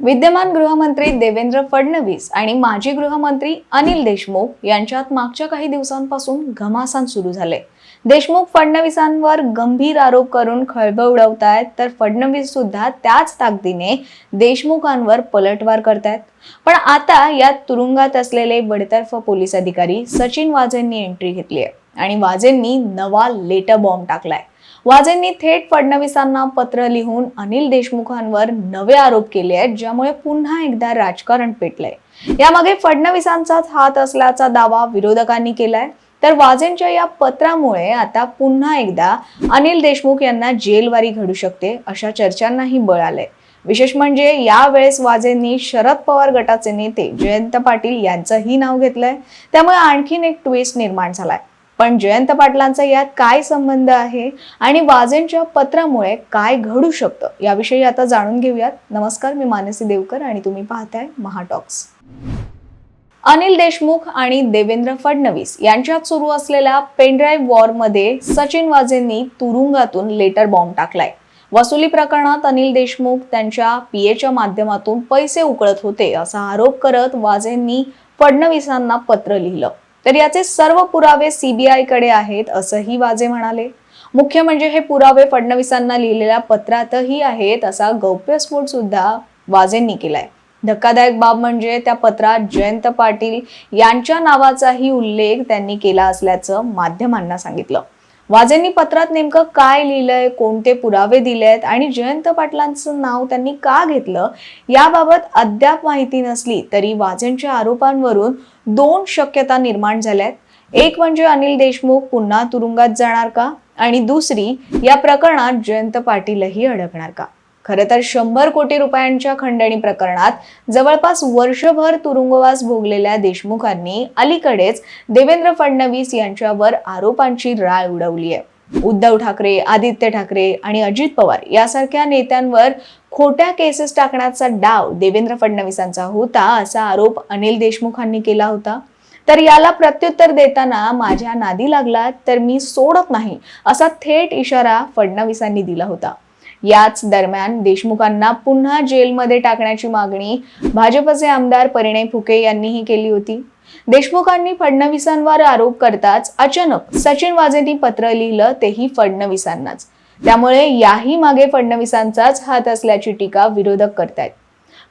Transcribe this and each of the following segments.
विद्यमान गृहमंत्री देवेंद्र फडणवीस आणि माजी गृहमंत्री अनिल देशमुख यांच्यात मागच्या काही दिवसांपासून घमासान सुरू झाले. देशमुख फडणवीसांवर गंभीर आरोप करून खळबळ उडवतायत तर फडणवीस सुद्धा त्याच ताकदीने देशमुखांवर पलटवार करतायत. पण आता यात तुरुंगात असलेले बडतर्फ पोलीस अधिकारी सचिन वाझेंनी एंट्री घेतली आहे आणि वाझेंनी नवा लेटर बॉम्ब टाकलाय. वाझेंनी थेट फडणवीसांना पत्र लिहून अनिल देशमुखांवर नवे आरोप केले आहेत ज्यामुळे पुन्हा एकदा राजकारण पेटलंय. यामागे फडणवीसांचाच हात असल्याचा दावा विरोधकांनी केलाय. तर वाझेंच्या या पत्रामुळे आता पुन्हा एकदा अनिल देशमुख यांना जेलवारी घडू शकते अशा चर्चांनाही बळ आलंय. विशेष म्हणजे यावेळेस वाझेंनी शरद पवार गटाचे नेते जयंत पाटील यांचंही नाव घेतलंय. त्यामुळे आणखीन एक ट्विस्ट निर्माण झालाय. पण जयंत पाटलांचा यात काय संबंध आहे आणि वाजेंच्या पत्रामुळे काय घडू शकतं याविषयी आता जाणून घेऊयात. नमस्कार मी मानसी देवकर आणि तुम्ही पाहताय महाटॉक्स. अनिल देशमुख आणि देवेंद्र फडणवीस यांच्यात सुरू असलेल्या पेनड्राईव्ह वॉरमध्ये सचिन वाझेंनी तुरुंगातून लेटर बॉम्ब टाकलाय. वसुली प्रकरणात अनिल देशमुख त्यांच्या पीएच्या माध्यमातून पैसे उकळत होते असा आरोप करत वाजेंनी फडणवीसांना पत्र लिहिलं. तर याचे सर्व पुरावे सीबीआयकडे आहेत असंही वाजे म्हणाले. मुख्य म्हणजे हे पुरावे फडणवीसांना लिहिलेल्या पत्रातही आहेत असा गौप्यस्फोट सुद्धा वाजेंनी केलाय. धक्कादायक बाब म्हणजे त्या पत्रात जयंत पाटील यांच्या नावाचाही उल्लेख त्यांनी केला असल्याचं माध्यमांना सांगितलं. वाजेंनी पत्रात नेमकं काय लिहिलंय कोणते पुरावे दिलेत आणि जयंत पाटलांचं नाव त्यांनी का घेतलं याबाबत अद्याप माहिती नसली तरी वाजेंच्या आरोपांवरून दोन शक्यता निर्माण झाल्यात. एक म्हणजे अनिल देशमुख पुन्हा तुरुंगात जाणार का? आणि दुसरी या प्रकरणात जयंत पाटीलही अडकणार का? खरं तर शंभर कोटी रुपयांच्या खंडणी प्रकरणात जवळपास वर्षभर तुरुंगवास भोगलेल्या देशमुखांनी अलीकडेच देवेंद्र फडणवीस यांच्यावर आरोपांची राळ उडवली आहे. उद्धव ठाकरे आदित्य ठाकरे आणि अजित पवार यासारख्या नेत्यांवर खोट्या केसेस टाकण्याचा डाव देवेंद्र फडणवीसांचा होता असा आरोप अनिल देशमुखांनी केला होता. तर याला प्रत्युत्तर देताना माझ्या नादी लागला तर मी सोडत नाही असा थेट इशारा फडणवीसांनी दिला होता. याच दरम्यान देशमुखांना पुन्हा जेलमध्ये टाकण्याची मागणी भाजपचे आमदार परिणय फुके यांनीही केली होती. देशमुखांनी फडणवीसांवर आरोप करताच अचानक सचिन वाजेंनी पत्र लिहिलं तेही फडणवीसांनाच. त्यामुळे याही मागे फडणवीसांचाच हात असल्याची टीका विरोधक करतायत.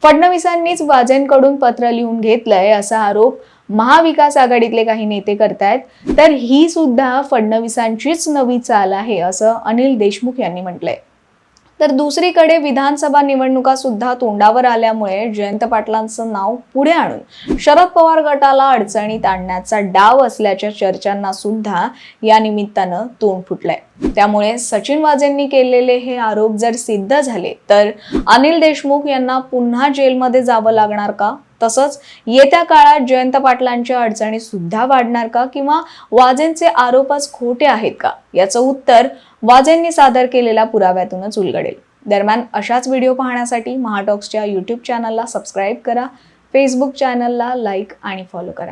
फडणवीसांनीच वाजेंकडून पत्र लिहून घेतलंय असा आरोप महाविकास आघाडीतले काही नेते करतायत तर ही सुद्धा फडणवीसांचीच नवी चाल आहे असं अनिल देशमुख यांनी म्हटलंय. तर दुसरीकडे विधानसभा निवडणुका सुद्धा तोंडावर आल्यामुळे जयंत पाटलांचं नाव पुढे आणून शरद पवार गटाला अडचणीत आणण्याचा डाव असल्याच्या चर्चांना सुद्धा या निमित्तानं तोंड फुटलंय. त्यामुळे सचिन वाजेंनी केलेले हे आरोप जर सिद्ध झाले तर अनिल देशमुख यांना पुन्हा जेलमध्ये जावं लागणार का? तसंच येत्या काळात जयंत पाटलांच्या अडचणी सुद्धा वाढणार का? किंवा वाजेंचे आरोपच खोटे आहेत का? याचं उत्तर वाजेंनी सादर केलेल्या पुराव्यातूनच उलगडेल. दरम्यान अशाच व्हिडिओ पाहण्यासाठी महाटॉक्सच्या यूट्यूब चॅनलला सबस्क्राईब करा फेसबुक चॅनलला लाईक आणि फॉलो करा.